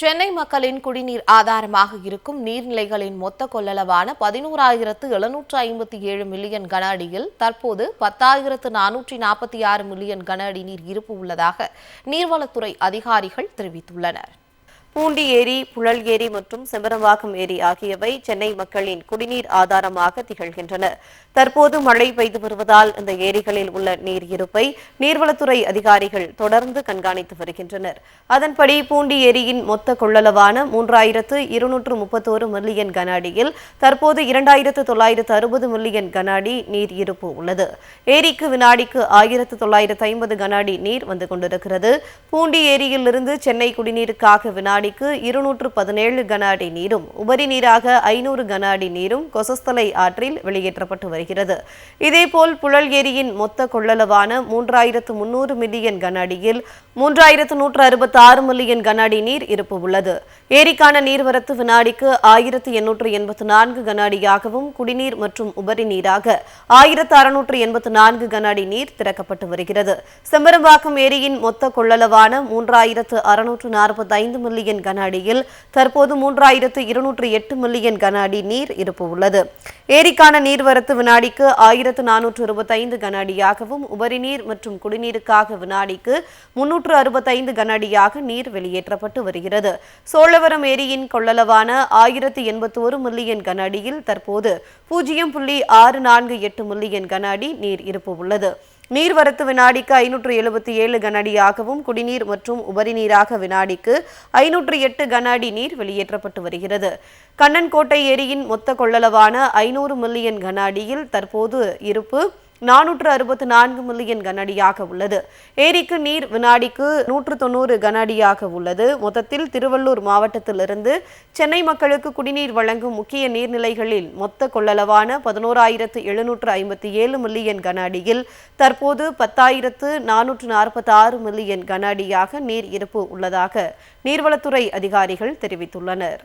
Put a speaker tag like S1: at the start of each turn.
S1: சென்னை மக்களின் குடிநீர் ஆதாரமாக இருக்கும் நீர்நிலைகளின் மொத்த கொள்ளளவான பதினோராயிரத்து எழுநூற்று ஐம்பத்தி ஏழு மில்லியன் கன அடியில் தற்போது பத்தாயிரத்து நானூற்றி நாற்பத்தி ஆறு மில்லியன் கன அடி நீர் இருப்பு உள்ளதாக நீர்வளத்துறை அதிகாரிகள் தெரிவித்துள்ளனர்.
S2: பூண்டி ஏரி புழல் ஏரி மற்றும் செம்பரம்பாக்கம் ஏரி ஆகியவை சென்னை மக்களின் குடிநீர் ஆதாரமாக திகழ்கின்றன. தற்போது மழை பெய்து வருவதால் இந்த ஏரிகளில் உள்ள நீர் இருப்பை நீர்வளத்துறை அதிகாரிகள் தொடர்ந்து கண்காணித்து வருகின்றனர். அதன்படி பூண்டி ஏரியின் மொத்த கொள்ளளவான மூன்றாயிரத்து இருநூற்று முப்பத்தோரு மில்லியன் கன அடியில் தற்போது இரண்டாயிரத்து தொள்ளாயிரத்து அறுபது மில்லியன் கன அடி நீர் இருப்பு உள்ளது. ஏரிக்கு வினாடிக்கு ஆயிரத்து தொள்ளாயிரத்து ஐம்பது கன அடி நீர் வந்து கொண்டிருக்கிறது. பூண்டி ஏரியிலிருந்து சென்னை குடிநீருக்காக வினாடி அடிக்கு இருநூற்று பதினேழு கன அடி நீரும் உபரி நீராக ஐநூறு கன அடி நீரும் கொசஸ்தலை ஆற்றில் வெளியேற்றப்பட்டு வருகிறது. இதேபோல் புழல் ஏரியின் மொத்த கொள்ளளவான மூன்றாயிரத்து முன்னூறு மில்லியன் கன அடியில் மூன்றாயிரத்து நூற்று அறுபத்தி ஆறு மில்லியன் கன அடி நீர் இருப்பு உள்ளது. ஏரிக்கான நீர்வரத்து வினாடிக்கு ஆயிரத்து எண்ணூற்று எண்பத்து நான்கு கன அடியாகவும் குடிநீர் மற்றும் உபரி நீராக ஆயிரத்து அறுநூற்று எண்பத்து நான்கு கன அடி நீர் திறக்கப்பட்டு வருகிறது. செம்பரம்பாக்கம் ஏரியின் மொத்த கொள்ளளவான மூன்றாயிரத்து அறுநூற்று நாற்பத்தி ஐந்து மில்லியன் கன அடியில் தற்போது மூன்றாயிரத்து இருநூற்று எட்டு மில்லியன் கன அடி நீர் இருப்பு உள்ளது. ஏரிக்கான நீர்வரத்து வினாடிக்கு ஆயிரத்து நானூற்று இருபத்தைந்து கன அடியாகவும் உபரி நீர் மற்றும் குடிநீருக்காக வினாடிக்கு முன்னூற்று அறுபத்தைந்து கன அடியாக நீர் வெளியேற்றப்பட்டு வருகிறது. சோழவரம் ஏரியின் கொள்ளளவான ஆயிரத்து எண்பத்தோரு மில்லியன் கன அடியில் தற்போது பூஜ்ஜியம் புள்ளி ஆறு நான்கு எட்டு மில்லியன் கன அடி நீர் இருப்பு உள்ளது. நீர்வரத்து வினாடிக்கு ஐநூற்று எழுபத்தி ஏழு கனஅடியாகவும் குடிநீர் மற்றும் உபரி நீராக வினாடிக்கு ஐநூற்று எட்டு கன அடி நீர் வெளியேற்றப்பட்டு வருகிறது. கண்ணன்கோட்டை ஏரியின் மொத்த கொள்ளளவான ஐநூறு மில்லியன் கன அடியில் தற்போது இருப்பு நானூற்று அறுபத்து நான்கு மில்லியன் கனஅடியாக உள்ளது. ஏரிக்கு நீர் வினாடிக்கு நூற்று தொண்ணூறு கனஅடியாக உள்ளது. மொத்தத்தில் திருவள்ளூர் மாவட்டத்திலிருந்து சென்னை மக்களுக்கு குடிநீர் வழங்கும் முக்கிய நீர்நிலைகளில் மொத்த கொள்ளளவான பதினோராயிரத்து எழுநூற்று ஐம்பத்தி ஏழு மில்லியன் கனஅடியில் தற்போது பத்தாயிரத்து நானூற்று நாற்பத்தி ஆறு மில்லியன் கனஅடியாக நீர் இருப்பு உள்ளதாக நீர்வளத்துறை அதிகாரிகள் தெரிவித்துள்ளனர்.